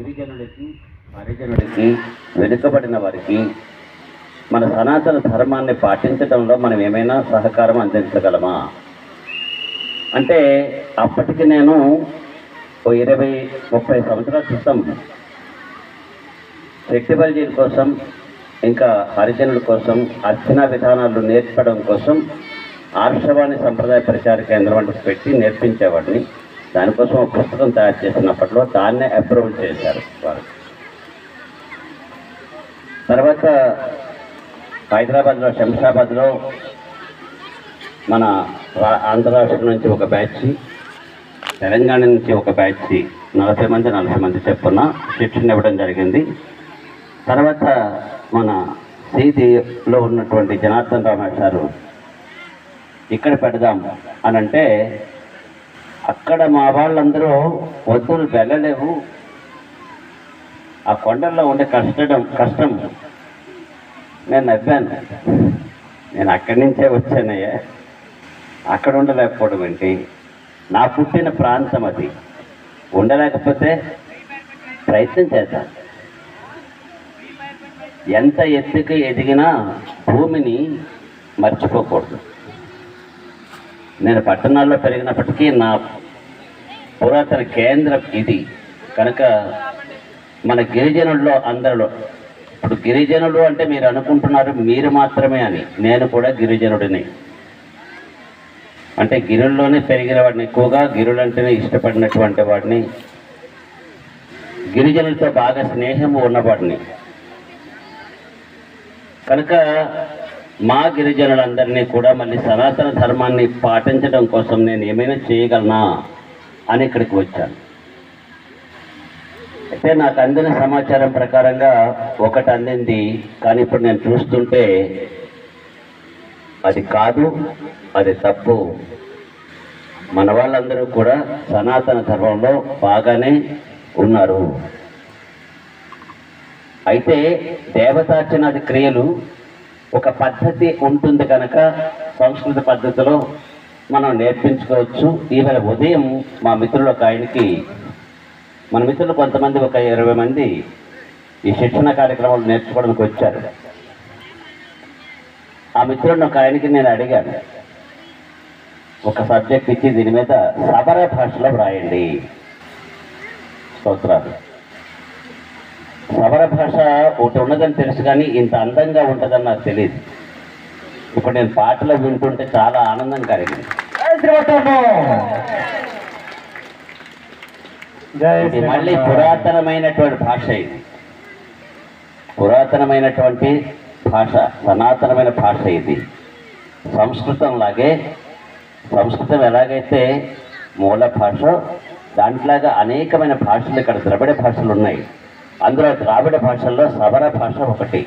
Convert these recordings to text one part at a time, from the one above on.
గిరిజనుడికి హరిజనుడికి వెనుకబడిన వారికి మన సనాతన ధర్మాన్ని పాటించడంలో మనం ఏమైనా సహకారం అందించగలమా? అంటే అప్పటికి నేను ఓ ఇరవై ముప్పై సంవత్సరాల క్రితం శక్తిబల్జీల కోసం ఇంకా హరిజనుల కోసం అర్చనా విధానాలు నేర్పడం కోసం ఆర్షవాణి సంప్రదాయ ప్రచార కేంద్రం అంటే పెట్టి నేర్పించేవాడిని. దానికోసం ఒక పుస్తకం తయారు చేసినప్పట్లో దాన్నే అప్రూవల్ చేశారు వారు తర్వాత హైదరాబాద్లో శంషాబాద్లో మన ఆంధ్ర రాష్ట్రం నుంచి ఒక బ్యాచ్ తెలంగాణ నుంచి ఒక బ్యాచ్ నలభై మంది నలభై మంది చెప్పున శిక్షణ ఇవ్వడం జరిగింది. తర్వాత మన సీదీలో ఉన్నటువంటి జనార్దన్ రావు గారు ఇక్కడ పెడదాం అని అంటే అక్కడ మా వాళ్ళందరూ వద్దులు వెళ్ళలేవు ఆ కొండల్లో ఉండే కష్టడం కష్టం. నేను నవ్వాను. నేను అక్కడి నుంచే వచ్చానయ్యా. అక్కడ ఉండలేకపోవడం ఏంటి? నా పుట్టిన ప్రాంతం అది. ఉండలేకపోతే ప్రయత్నం చేద్దాం. ఎంత ఎత్తుకు ఎదిగినా భూమిని మర్చిపోకూడదు. నేను పట్టణాల్లో పెరిగినప్పటికీ నా పురాతన కేంద్రం ఇది. కనుక మన గిరిజనుల్లో అందరిలో ఇప్పుడు గిరిజనులు అంటే మీరు అనుకుంటున్నారు మీరు మాత్రమే అని. నేను కూడా గిరిజనుడిని. అంటే గిరుల్లోనే పెరిగిన వాడిని ఎక్కువగా గిరులంటేనే ఇష్టపడినటువంటి వాడిని. గిరిజనులతో బాగా స్నేహం ఉన్నవాడిని. కనుక మా గిరిజనులందరినీ కూడా మళ్ళీ సనాతన ధర్మాన్ని పాటించడం కోసం నేను ఏమైనా చేయగలనా అని ఇక్కడికి వచ్చాను. అయితే నాకు అందిన సమాచారం ప్రకారంగా ఒకటి అందింది కానీ ఇప్పుడు నేను చూస్తుంటే అది కాదు అది తప్పు. మన వాళ్ళందరూ కూడా సనాతన ధర్మంలో బాగానే ఉన్నారు. అయితే దేవతార్చనాది క్రియలు ఒక పద్ధతి ఉంటుంది కనుక సంస్కృత పద్ధతిలో మనం నేర్పించుకోవచ్చు. ఈవేళ ఉదయం మా మిత్రులు ఒక ఆయనకి మన మిత్రులు కొంతమంది ఒక ఇరవై మంది ఈ శిక్షణ కార్యక్రమాలు నేర్చుకోవడానికి వచ్చారు. ఆ మిత్రుడిని ఒక ఆయనకి నేను అడిగాను. ఒక సబ్జెక్ట్ ఇచ్చి దీని మీద సబర భాషలో వ్రాయండి. స్తోత్రాలు. సబర భాష ఉన్నదని తెలుసు కానీ ఇంత అందంగా ఉంటుందని నాకు తెలియదు ఇప్పుడు నేను పాటలు వింటుంటే చాలా ఆనందం కలిగింది. ఇది మళ్ళీ పురాతనమైనటువంటి భాష ఇది. పురాతనమైనటువంటి భాష సనాతనమైన భాష ఇది. సంస్కృతం లాగే సంస్కృతం ఎలాగైతే మూల భాష దాంట్లాగా అనేకమైన భాషలు ఇక్కడ ద్రవిడ భాషలు ఉన్నాయి. అందులో ద్రావిడ భాషల్లో సబర భాష ఒకటి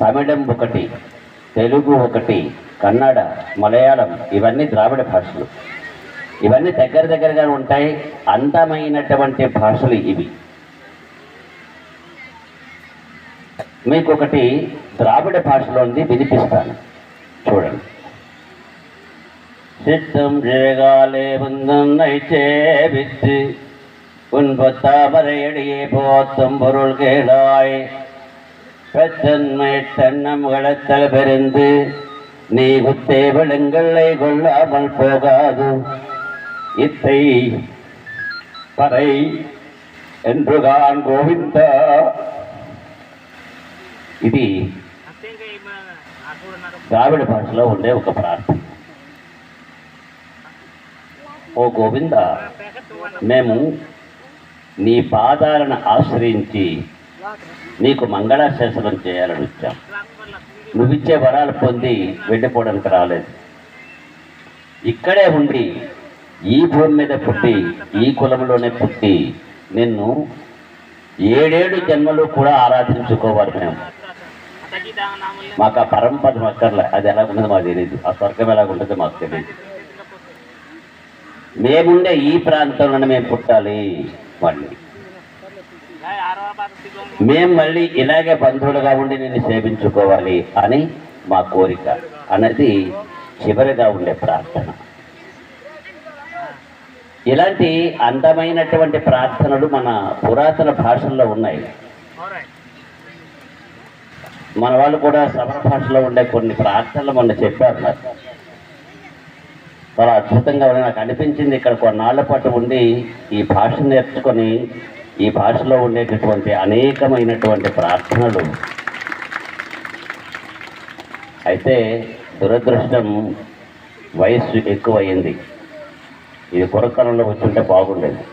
తమిళం ఒకటి తెలుగు ఒకటి కన్నడ మలయాళం ఇవన్నీ ద్రావిడ భాషలు ఇవన్నీ దగ్గర దగ్గరగా ఉంటాయి అందమైనటువంటి భాషలు ఇవి మీకు ఒకటి ద్రావిడ భాషలో ఉంది వినిపిస్తాను చూడండి சித்தம் ஜெயகாலே வந்தன்னை சேவித்து உன்பத்தாமரையடியே போத்தும் பொருள் கேளாய் பெத்தன்மை தன்னம் வளத்தல் பெருந்து நீ குத்தே விழுங்களை கொள்ளாமல் போகாது இத்தை பறை என்று கான் கோவிந்தா ఇది ద్రావిడ భాషలో ఉండే ఒక ప్రార్థన ఓ గోవింద మేము నీ పాదాలను ఆశ్రయించి నీకు మంగళాశాసనం చేయాలని వచ్చాం. నువ్విచ్చే వరాలు పొంది వెళ్ళిపోవడానికి రాలేదు. ఇక్కడే ఉండి ఈ భూమి మీద పుట్టి ఈ కులంలోనే పుట్టి నిన్ను ఏడేడు జన్మలు కూడా ఆరాధించుకోవాలి మేము. మాకు ఆ పరంపద అక్కర్లే. అది ఎలా ఉన్నదో మాకు తెలియదు ఆ స్వర్గం ఎలా ఉంటుందో మాకు తెలియదు మేముండే ఈ ప్రాంతంలోనే మేము పుట్టాలి. మళ్ళీ మేము మళ్ళీ ఇలాగే బంధువులుగా ఉండి నేను సేవించుకోవాలి అని మా కోరిక అన్నది చివరిగా ఉండే ప్రార్థన. ఇలాంటి అందమైనటువంటి ప్రార్థనలు మన పురాతన భాషల్లో ఉన్నాయి. మన వాళ్ళు కూడా సమర భాషలో ఉండే కొన్ని ప్రార్థనలు మొన్న చెప్పారు నాకు చాలా అద్భుతంగా ఉంది నాకు అనిపించింది. ఇక్కడ కొన్నాళ్ళ పాటు ఉండి ఈ భాష నేర్చుకొని ఈ భాషలో ఉండేటటువంటి అనేకమైనటువంటి ప్రార్థనలు. అయితే దురదృష్టం వయస్సు ఎక్కువయింది ఇది కొరకాలంలో వచ్చుంటే బాగుండేది.